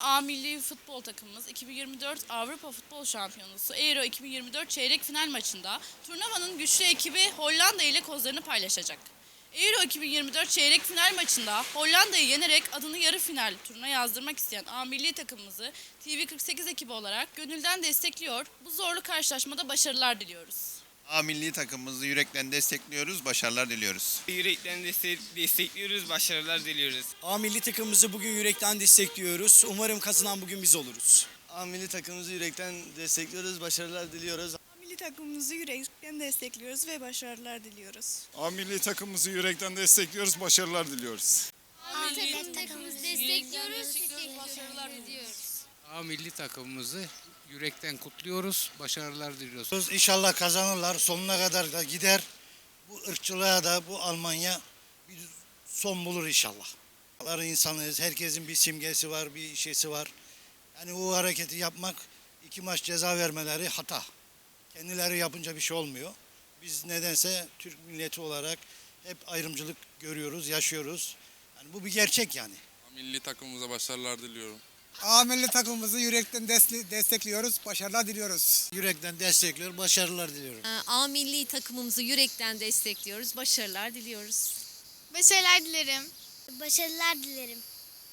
A milli futbol takımımız 2024 Avrupa Futbol Şampiyonası Euro 2024 çeyrek final maçında turnuvanın güçlü ekibi Hollanda ile kozlarını paylaşacak. Euro 2024 çeyrek final maçında Hollanda'yı yenerek adını yarı final turuna yazdırmak isteyen A milli takımımızı TV48 ekibi olarak gönülden destekliyor. Bu zorlu karşılaşmada başarılar diliyoruz. A milli takımımızı yürekten destekliyoruz, başarılar diliyoruz. Yürekten deste- destekliyoruz, başarılar diliyoruz. A milli takımımızı bugün yürekten destekliyoruz. Umarım kazanan bugün biz oluruz. A milli takımımızı yürekten destekliyoruz, başarılar diliyoruz. Milli takımımızı yürekten destekliyoruz ve başarılar diliyoruz. A milli takımımızı yürekten destekliyoruz, başarılar diliyoruz. Milli takımımızı destekliyoruz. A milli takımımızı yürekten kutluyoruz, başarılar diliyoruz. İnşallah kazanırlar. Sonuna kadar da gider. Bu ırkçılığa da bu Almanya bir son bulur inşallah. Lar insanıyız. Herkesin bir simgesi var, bir şeysi var. Yani o hareketi yapmak, iki maç ceza vermeleri hata. Kendileri yapınca bir şey olmuyor. Biz nedense Türk milleti olarak hep ayrımcılık görüyoruz, yaşıyoruz. Yani bu bir gerçek yani. Milli takımımıza başarılar diliyorum. A milli takımımızı yürekten destekliyoruz. Başarılar diliyoruz. Yürekten destekliyor, başarılar diliyorum. A milli takımımızı yürekten destekliyoruz, başarılar diliyoruz. Başarılar dilerim. Başarılar dilerim.